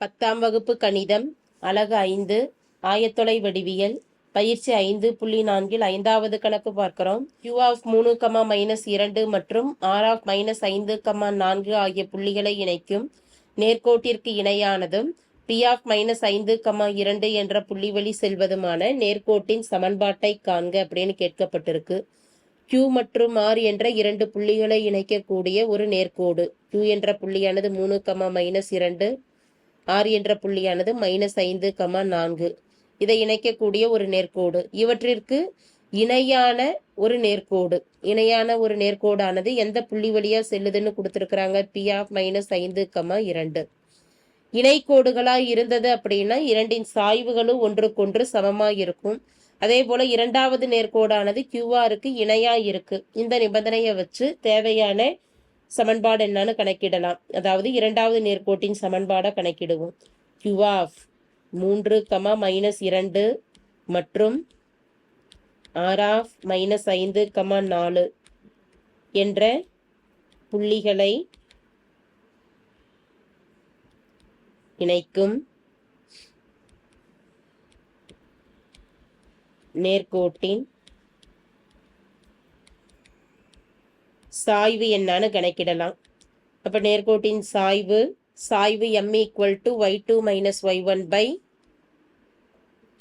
பத்தாம் வகுப்பு கணிதம் அலகு ஐந்து ஆயத்தொலை வடிவியல் பயிற்சி ஐந்து புள்ளி நான்கில் ஐந்தாவது கணக்கு பார்க்கிறோம். கியூ ஆஃப் மூணு கமா மைனஸ் இரண்டு மற்றும் ஆர் ஆஃப் மைனஸ் ஐந்து கமா நான்கு ஆகிய புள்ளிகளை இணைக்கும் நேர்கோட்டிற்கு இணையானதும் பி ஆஃப் மைனஸ் ஐந்து கமா இரண்டு என்ற புள்ளி வழி செல்வதுமான நேர்கோட்டின் சமன்பாட்டை காண்க அப்படின்னு கேட்கப்பட்டிருக்கு. கியூ மற்றும் ஆர் என்ற இரண்டு புள்ளிகளை இணைக்கக்கூடிய ஒரு நேர்கோடு. கியூ என்ற புள்ளியானது மூணு கமா மைனஸ் இரண்டு ஆறு என்ற புள்ளியானது மைனஸ் ஐந்து கமா நான்கு. இதை இணைக்கக்கூடிய ஒரு நேர்கோடு. இவற்றிற்கு இணையான ஒரு நேர்கோடு. இணையான ஒரு நேர்கோடானது எந்த புள்ளி வழியா செல்லுதுன்னு கொடுத்துருக்குறாங்க? பி ஆஃப் மைனஸ் ஐந்து கமா இரண்டு. இணைக்கோடுகளாக இருந்தது அப்படின்னா இரண்டின் சாய்வுகளும் ஒன்றுக்கொன்று சமமா இருக்கும். அதே போல இரண்டாவது நேர்கோடானது கியூஆருக்கு இணையா இருக்கு. இந்த நிபந்தனையை வச்சு தேவையான சமன்பாடு என்னன்னு கணக்கிடலாம். அதாவது இரண்டாவது நேர்கோட்டின் சமன்பாடை கணக்கிடுவோம். கியூ ஆஃப் மூன்று கமா மைனஸ் இரண்டு மற்றும் ஆர் ஆஃப் மைனஸ் ஐந்து கமா நாலு என்ற புள்ளிகளை இணைக்கும் நேர்கோட்டின் சாய்வு என்னன்னு கணக்கிடலாம். அப்போ நேர்கோட்டின் சாய்வு சாய்வு m equal to y two minus y one by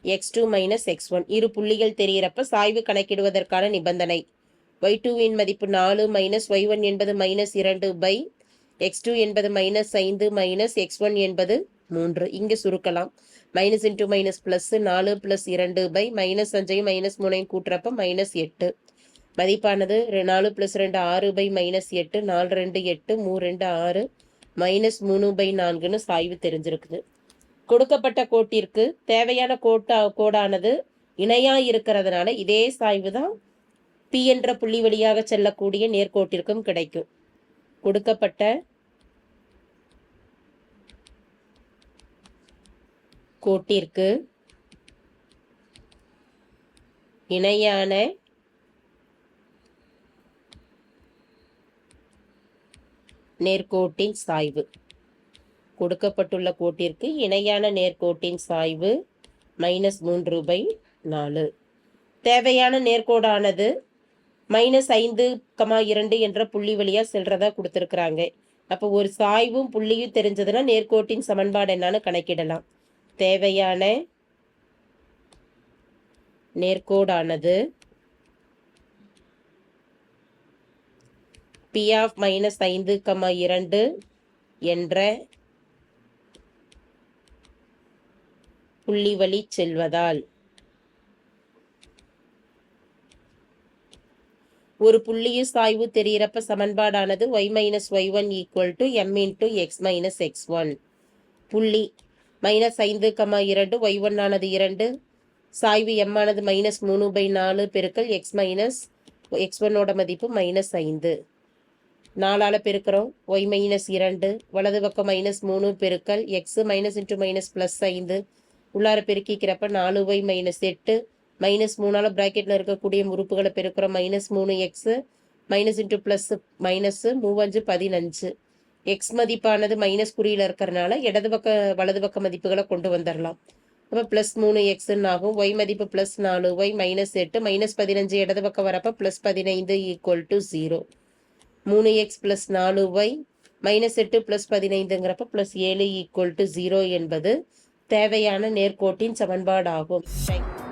x two minus x one இரு புள்ளிகள் தெரிகிறப்ப சாய்வு கணக்கிடுவதற்கான நிபந்தனை. ஒய் டூவின் மதிப்பு நாலு மைனஸ் ஒய் ஒன் என்பது மைனஸ் இரண்டு பை எக்ஸ் டூ என்பது மைனஸ் ஐந்து மைனஸ் எக்ஸ் ஒன் என்பது மூன்று. இங்கு சுருக்கலாம். மைனஸ் இன்டூ மைனஸ் ப்ளஸ் நாலு ப்ளஸ் இரண்டு பை மைனஸ் அஞ்சையும் மைனஸ் மூணையும் கூட்டுறப்ப மைனஸ் எட்டு. மதிப்பானது நாலு ப்ளஸ் ரெண்டு ஆறு பை மைனஸ் எட்டு நாலு ரெண்டு எட்டு மூ ரெண்டு ஆறு மைனஸ் மூணு பை நான்குன்னு சாய்வு தெரிஞ்சிருக்குது. கொடுக்கப்பட்ட கோட்டிற்கு தேவையான கோட்டா கோடானது இணையாக இருக்கிறதுனால இதே சாய்வு தான் பி என்ற புள்ளி வழியாக செல்லக்கூடிய நேர்கோட்டிற்கும் கிடைக்கும். கொடுக்கப்பட்ட கோட்டிற்கு இணையான நேர்கோட்டின் சாய்வு. கொடுக்கப்பட்டுள்ள கோட்டிற்கு இணையான நேர்கோட்டின் சாய்வு மைனஸ் மூன்று பை நாலு. தேவையான நேர்கோடானது மைனஸ் ஐந்து கமா இரண்டு என்ற புள்ளி வழியாக செல்றதா கொடுத்துருக்குறாங்க. அப்போ ஒரு சாய்வும் புள்ளியும் தெரிஞ்சதுன்னா நேர்கோட்டின் சமன்பாடு என்னன்னு கணக்கிடலாம். தேவையான நேர்கோடானது பி ஆஃப் மைனஸ் ஐந்து கமா இரண்டு என்ற புள்ளி வழி செல்வதால் ஒரு புள்ளியும் சாய்வு தெரிகிறப்ப சமன்பாடானது y minus y one equal to m into x minus x one புள்ளி மைனஸ் ஐந்து கமா இரண்டு ஒய் ஒன் ஆனது இரண்டு. சாய்வு எம் ஆனது மைனஸ் மூணு பை நாலு பெருக்கல் எக்ஸ் மைனஸ் எக்ஸ் ஒன்னோட மதிப்பு மைனஸ் ஐந்து. நாலால் பெருக்கிறோம். ஒய் மைனஸ் இரண்டு வலது பக்கம் மைனஸ் மூணு பெருக்கல் x minus into minus plus ஐந்து. உள்ளார பெருக்கிக்கிறப்ப நாலு ஒய் மைனஸ் எட்டு மைனஸ் மூணால் ப்ராக்கெட்டில் இருக்கக்கூடிய உறுப்புகளை பெருக்கிறோம். மைனஸ் மூணு x minus into plus minus மூவஞ்சு பதினஞ்சு. எக்ஸ் மதிப்பானது மைனஸ் குறியில் இருக்கிறனால இடது பக்க வலது பக்க மதிப்புகளை கொண்டு வந்துடலாம் அப்போ ப்ளஸ் மூணு எக்ஸ்ன்னு ஆகும். ஒய் மதிப்பு ப்ளஸ் நாலு ஒய் மைனஸ் எட்டு மைனஸ் பதினஞ்சு இடது பக்கம் வரப்போ ப்ளஸ் பதினைந்து ஈக்குவல் டு ஜீரோ மூணு எக்ஸ் ப்ளஸ் நாலு ஒய் மைனஸ் எட்டு ப்ளஸ் பதினைந்துங்கிறப்ப ப்ளஸ் ஏழு ஈக்குவல் டு ஜீரோ என்பது தேவையான நேர்கோட்டின் சமன்பாடாகும். ஆகும் தேங்க்யூ